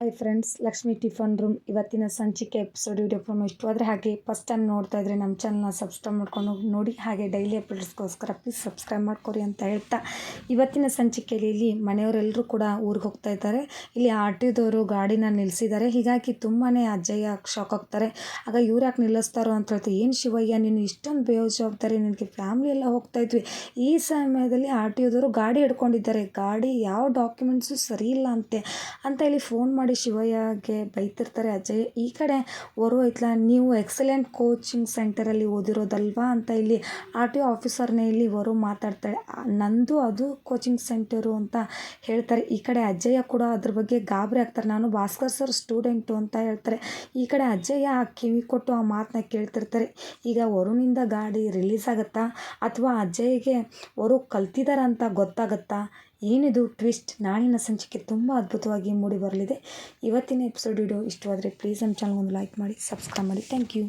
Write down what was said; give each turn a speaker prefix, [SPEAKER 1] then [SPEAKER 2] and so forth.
[SPEAKER 1] Hi friends Lakshmi tiffin room ಇವತ್ತಿನ ಸಂಚಿಕೆ episode video from ಆದರೆ ಹಾಗೆ ಫಸ್ಟ್ ಟೈಮ್ ನೋಡ್ತಾ ಇದ್ರೆ ನಮ್ಮ ಚಾನಲ್ನ ಸಬ್ಸ್ಕ್ರೈಬ್ ಮಾಡ್ಕೊಂಡು ನೋಡಿ, ಹಾಗೆ ಡೈಲಿ ಅಪ್ಡೇಟ್ಸ್ಗೋಸ್ಕರ ಪ್ಲೀಸ್ ಸಬ್ಸ್ಕ್ರೈಬ್ ಮಾಡ್ಕೊರಿ ಅಂತ ಹೇಳ್ತಾ ಇವತ್ತಿನ ಸಂಚಿಕೆಯಲ್ಲಿ ಇಲ್ಲಿ ಮನೆಯವರೆಲ್ಲರೂ ಕೂಡ ಊರಿಗೆ ಹೋಗ್ತಾ ಇದ್ದಾರೆ. ಇಲ್ಲಿ ಆರ್ ಟಿದವರು ಗಾಡಿನ ನಿಲ್ಲಿಸಿದ್ದಾರೆ ಹೀಗಾಗಿ ತುಂಬಾ ಅಜ್ಜಯ್ಯ ಶಾಕ್ ಆಗ್ತಾರೆ. ಆಗ ಇವ್ರು ಯಾಕೆ ನಿಲ್ಲಿಸ್ತಾರೋ ಅಂತ ಹೇಳ್ತಾರೆ ಏನು ಶಿವಯ್ಯ, ನೀನು ಇಷ್ಟೊಂದು ಬೇಜವಾಬ್ದಾರಿ, ನಿನಗೆ ಫ್ಯಾಮ್ಲಿ ಎಲ್ಲ ಹೋಗ್ತಾ ಇದ್ವಿ. ಈ ಸಮಯದಲ್ಲಿ ಆರ್ ಗಾಡಿ ಹಿಡ್ಕೊಂಡಿದ್ದಾರೆ. ಗಾಡಿ ಯಾವ ಡಾಕ್ಯುಮೆಂಟ್ಸು ಸರಿ ಇಲ್ಲ ಅಂತೆ. ಅಂತ ಇಲ್ಲಿ ಫೋನ್ ಮಾಡಿ ಶಿವಯ್ಯಗೆ ಬೈತಿರ್ತಾರೆ ಅಜಯ್. ಈ ಕಡೆ ವರು ಐತ್ಲ ನೀವು ಎಕ್ಸಲೆಂಟ್ ಕೋಚಿಂಗ್ ಸೆಂಟರಲ್ಲಿ ಓದಿರೋದಲ್ವಾ ಅಂತ ಇಲ್ಲಿ ಆರ್ ಟಿ ಒ ಆಫೀಸರ್ನೇ ಇಲ್ಲಿ ವರು ಮಾತಾಡ್ತಾಳೆ. ಆ, ನಂದು ಅದು ಕೋಚಿಂಗ್ ಸೆಂಟರು ಅಂತ ಹೇಳ್ತಾರೆ. ಈ ಕಡೆ ಅಜ್ಜಯ್ಯ ಕೂಡ ಅದ್ರ ಬಗ್ಗೆ ಗಾಬರಿ ಆಗ್ತಾರೆ. ನಾನು ಭಾಸ್ಕರ್ ಸರ್ ಸ್ಟೂಡೆಂಟು ಅಂತ ಹೇಳ್ತಾರೆ. ಈ ಕಡೆ ಅಜ್ಜಯ್ಯ ಆ ಕಿವಿ ಕೊಟ್ಟು ಆ ಮಾತನ್ನ ಕೇಳ್ತಿರ್ತಾರೆ. ಈಗ ವರುನಿಂದ ಗಾಡಿ ರಿಲೀಸ್ ಆಗುತ್ತಾ? ಅಥವಾ ಅಜ್ಜಯ್ಯಗೆ ವರು ಕಲ್ತಿದಾರಂತ ಗೊತ್ತಾಗುತ್ತಾ? ಏನಿದು ಟ್ವಿಸ್ಟ್ ನಾಳಿನ ಸಂಚಿಕೆ ತುಂಬ ಅದ್ಭುತವಾಗಿ ಮೂಡಿ ಬರಲಿದೆ. ಇವತ್ತಿನ ಎಪಿಸೋಡ್ ವಿಡಿಯೋ ಇಷ್ಟವಾದರೆ ಪ್ಲೀಸ್ ನಮ್ಮ ಚಾನಲ್ ಒಂದು ಲೈಕ್ ಮಾಡಿ ಸಬ್ಸ್ಕ್ರೈಬ್ ಮಾಡಿ. Thank you